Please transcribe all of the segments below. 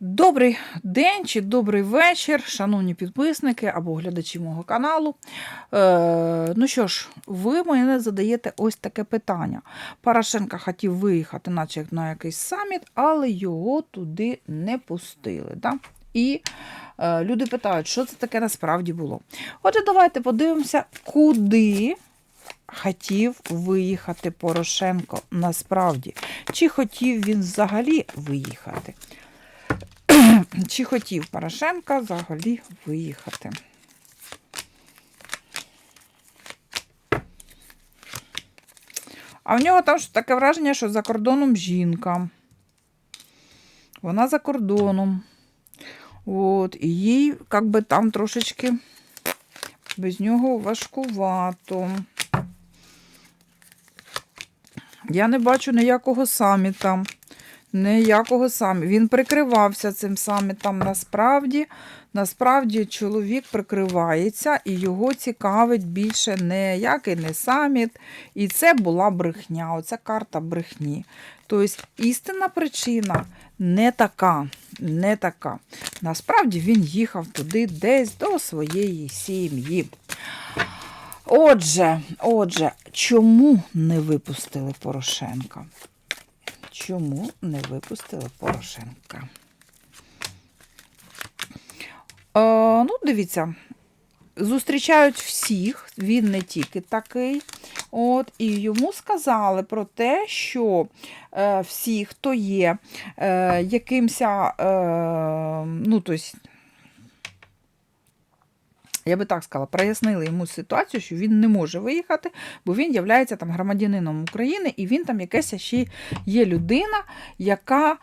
Добрий день чи добрий вечір, шановні підписники або глядачі мого каналу. Е, ну що ж, ви мене задаєте ось таке питання. Порошенко хотів виїхати, наче на якийсь саміт, але його туди не пустили. Да? І е, люди питають, що це таке насправді було. Отже, давайте подивимося, куди хотів виїхати Порошенко насправді. Чи хотів він взагалі виїхати? Чи хотів Порошенка взагалі виїхати? А в нього там таке враження, що за кордоном жінка. Вона за кордоном. От, і їй, як би там трошечки без нього важкувато. Я не бачу ніякого саміта. Ніякого самі. Він прикривався цим самітом. Насправді, насправді чоловік прикривається і його цікавить більше ніякий не саміт. І це була брехня. Оця карта брехні. Тобто істинна причина не така. Не така. Насправді він їхав туди десь до своєї сім'ї. Отже, отже, чому не випустили Порошенка? Чому не випустили Порошенка? Е, ну, дивіться, зустрічають всіх, він не тільки такий. От, І йому сказали про те, що е, всі, хто є е, якимся, е, ну, тобто, я би так сказала, прояснили йому ситуацію, що він не може виїхати, бо він є там громадянином України, і він там якась ще є людина, яка,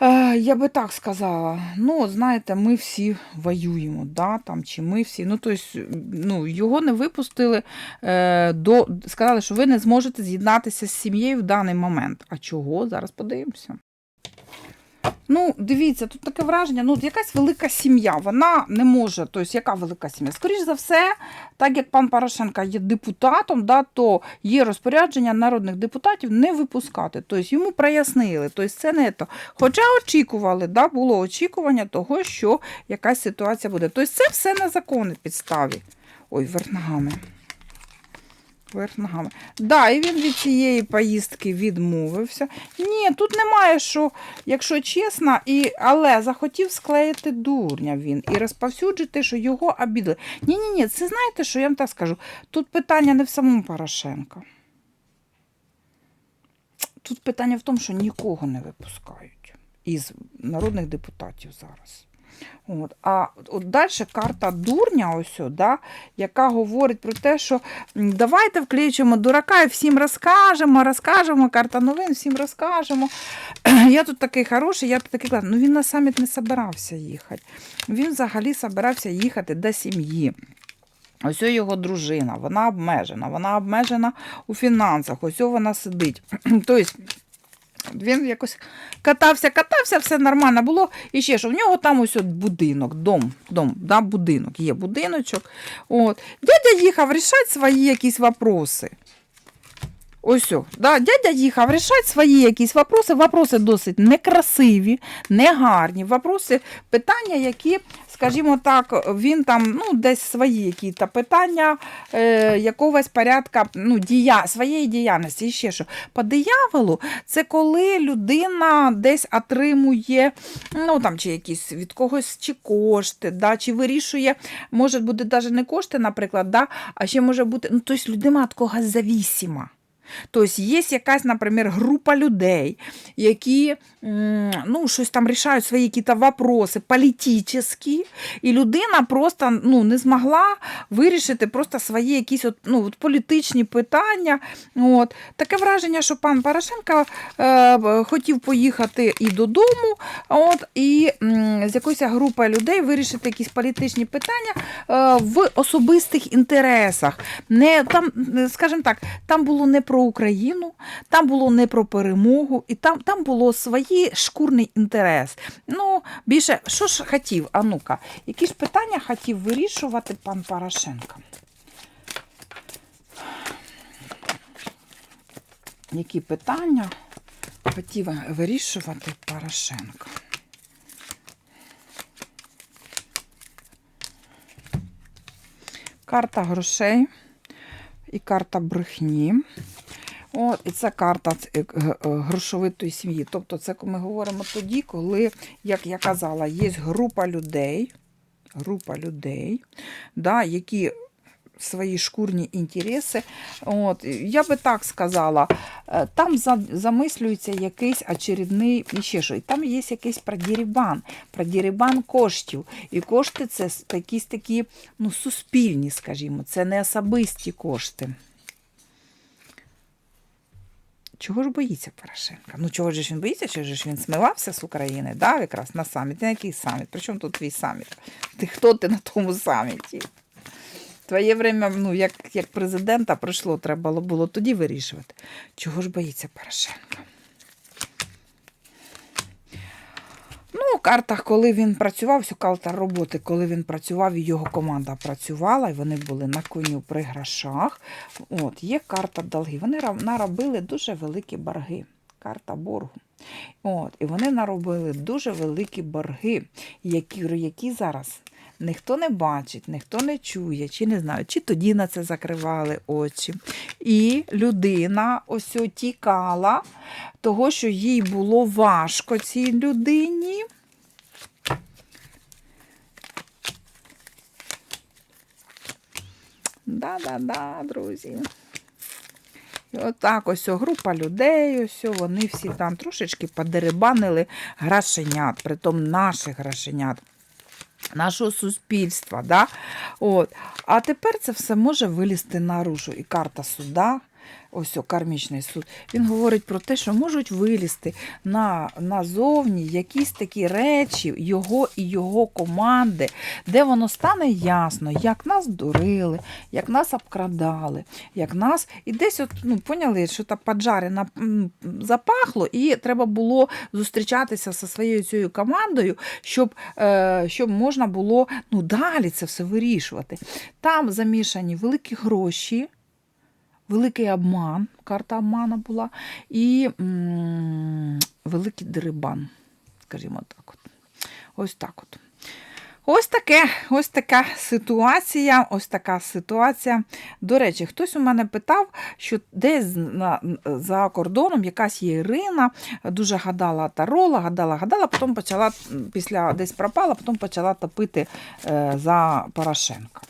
е, я би так сказала, ну, знаєте, ми всі воюємо, да, там, чи ми всі. Ну, тобто, ну, його не випустили, е, до, сказали, що ви не зможете з'єднатися з сім'єю в даний момент. А чого? Зараз подивимося. Ну, дивіться, тут таке враження, ну, якась велика сім'я, вона не може, тобто, яка велика сім'я? Скоріше за все, так як пан Порошенко є депутатом, да, то є розпорядження народних депутатів не випускати. Тобто йому прояснили, тобто це не то. Хоча очікували, да, було очікування того, що якась ситуація буде. Тобто це все на законній підставі. Ой, верх ногами. Да, і він від цієї поїздки відмовився. Ні, тут немає що, якщо чесно, і, але захотів склеїти дурня він і розповсюджити, що його обідали. Ні-ні, ні це знаєте, що я вам так скажу? Тут питання не в самому Порошенко. Тут питання в тому, що нікого не випускають із народних депутатів зараз. От. А от далі карта дурня, ось, да, яка говорить про те, що давайте вкличемо дурака і всім розкажемо, розкажемо, карта новин, всім розкажемо. Я тут такий хороший, я тут такий класний. Ну він на саміт не збирався їхати. Він взагалі збирався їхати до сім'ї. Ось його дружина, вона обмежена, вона обмежена у фінансах, ось вона сидить. Тобто, він якось катався, катався, все нормально було. І ще що в нього там ось от будинок, дом, дом, да, будинок, є будиночок. От. Дядя їхав рішати свої якісь вопроси. Ось, да, дядя їхав рішати свої якісь вопроси. Вопроси досить некрасиві, негарні. Вопроси, питання, які, скажімо так, він там ну, десь свої якісь питання е, якогось порядка ну, дія, своєї діяльності. І ще що. По дияволу, це коли людина десь отримує ну, там, чи якісь від когось чи кошти, да, чи вирішує, може бути навіть не кошти, наприклад, да, а ще може бути, ну, тобто людина від когось завісима. Тобто є якась, наприклад, група людей, які ну, щось там рішають свої якісь вопроси політичні, і людина просто ну, не змогла вирішити просто свої якісь от, ну, от політичні питання. От. Таке враження, що пан Порошенко е, хотів поїхати і додому, от, і з якоюсь групою людей вирішити якісь політичні питання е, в особистих інтересах. Не, там, Скажімо так, там було не про про Україну, там було не про перемогу, і там там було свої шкурний інтерес. Ну, більше, що ж хотів, а ну-ка, які ж питання хотів вирішувати пан Порошенко? Які питання хотів вирішувати Порошенко? Карта грошей і карта брехні. От, і це карта е, е, грошовитої сім'ї. Тобто, це ми говоримо тоді, коли, як я казала, є група людей, група людей, да, які свої шкурні інтереси. От, я би так сказала, е, там замислюється якийсь очередний і ще що. І там є якийсь продірібан, продірібан коштів. І кошти це якісь такі ну, суспільні, скажімо, це не особисті кошти. Чого ж боїться Порошенка? Ну чого ж він боїться? Чи ж він смивався з України, да, якраз на саміт? На який саміт? Причому тут твій саміт? Ти хто ти на тому саміті? Твоє время, ну, як, як президента пройшло, треба було тоді вирішувати. Чого ж боїться Порошенка? Ну, картах, коли він працював, все карта роботи, коли він працював, і його команда працювала, і вони були на коню при грошах. От, є карта долги. Вони наробили дуже великі борги. Карта боргу. От, і вони наробили дуже великі борги, які, які зараз ніхто не бачить, ніхто не чує, чи не знаю, чи тоді на це закривали очі. І людина ось тікала того, що їй було важко цій людині. Да-да-да, друзі. І отак ось група людей, ось вони всі там трошечки подеребанили грашенят, притом наших грашенят. нашого суспільства. Да? От. А тепер це все може вилізти наружу. І карта суда, ось о, кармічний суд, він говорить про те, що можуть вилізти на, назовні якісь такі речі його і його команди, де воно стане ясно, як нас дурили, як нас обкрадали, як нас. І десь, от, ну, поняли, що та поджарена запахло, і треба було зустрічатися зі своєю цією командою, щоб, е, щоб можна було ну, далі це все вирішувати. Там замішані великі гроші. Великий обман, карта обмана була, і м, великий дерибан, скажімо так. От. Ось так от. Ось таке, ось така ситуація. Ось така ситуація. До речі, хтось у мене питав, що десь за кордоном якась є Ірина, дуже гадала тарола, гадала, гадала, потім почала після десь пропала, потім почала топити е, за Порошенка.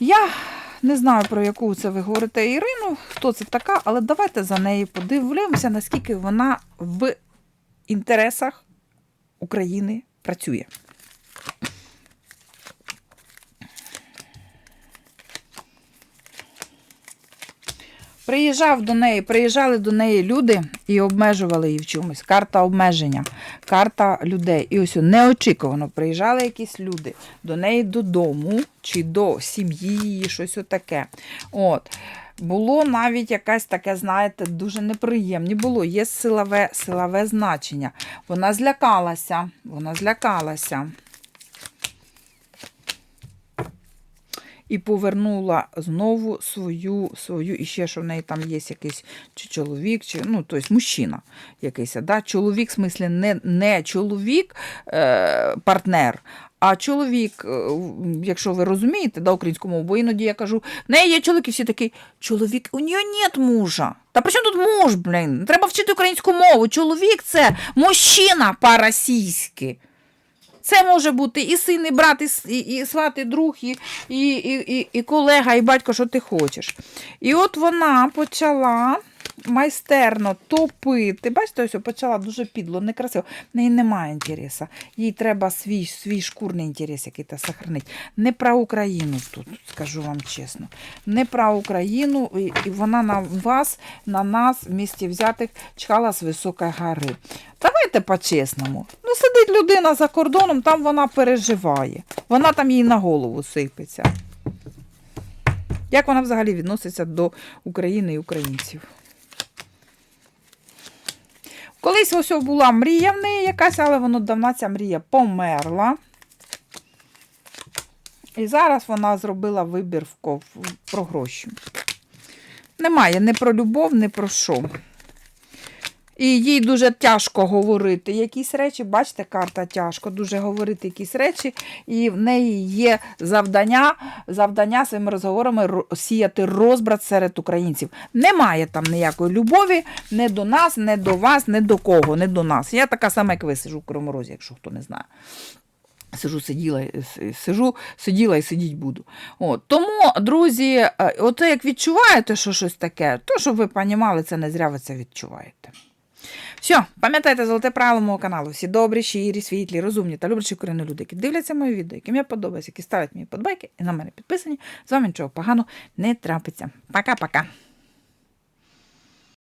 Я не знаю, про яку це ви говорите Ірину, хто це така, але давайте за неї подивимося, наскільки вона в інтересах України працює. Приїжджав до неї, приїжджали до неї люди і обмежували її в чомусь. Карта обмеження, карта людей. І ось неочікувано приїжджали якісь люди до неї додому чи до сім'ї, щось отаке. От. Було навіть якесь таке, знаєте, дуже неприємне. Було, є силове, силове значення. Вона злякалася, вона злякалася. І повернула знову свою, свою, і ще що в неї там є якийсь чи чоловік, чи ну, тобто мужчина якийсь. Да? Чоловік, в смислі, не, не чоловік, е, партнер, а чоловік, е, якщо ви розумієте, да, українську мову, бо іноді я кажу, в неї є чоловік, і всі такі, чоловік, у нього нет мужа. Та при чому тут муж, блін? Треба вчити українську мову. Чоловік це мужчина по-російськи. Це може бути і син, і брат, і, і, сват, і друг, і, і, і, і колега, і батько, що ти хочеш. І от вона почала майстерно топити. Бачите, ось почала дуже підло, некрасиво. В неї немає інтересу. Їй треба свій, свій шкурний інтерес який то сохранити. Не про Україну тут, скажу вам чесно. Не про Україну, і, вона на вас, на нас, в місті взятих, чхала з високої гори. Давайте по-чесному. Ну, сидить людина за кордоном, там вона переживає. Вона там їй на голову сипеться. Як вона взагалі відноситься до України і українців? Колись ось була мрія в неї якась, але воно давно ця мрія померла. І зараз вона зробила вибір в ков- про гроші. Немає ні про любов, ні про що. І їй дуже тяжко говорити якісь речі. Бачите, карта тяжко дуже говорити якісь речі, і в неї є завдання, завдання своїми розговорами ро- сіяти розбрат серед українців. Немає там ніякої любові не до нас, не до вас, не до кого, не до нас. Я така сама, як ви сижу в Кривому якщо хто не знає. Сижу, сиділа, сижу, сиділа і сидіть буду. От. Тому, друзі, е, оце як відчуваєте, що щось таке, то щоб ви розуміли, це не зря ви це відчуваєте. Все, пам'ятайте золоте правило мого каналу. Всі добрі, щирі, світлі, розумні та люблячі корінні люди, які дивляться мої відео, які мені подобаються, які ставлять мені подбайки і на мене підписані. З вами нічого поганого не трапиться. Пока-пока.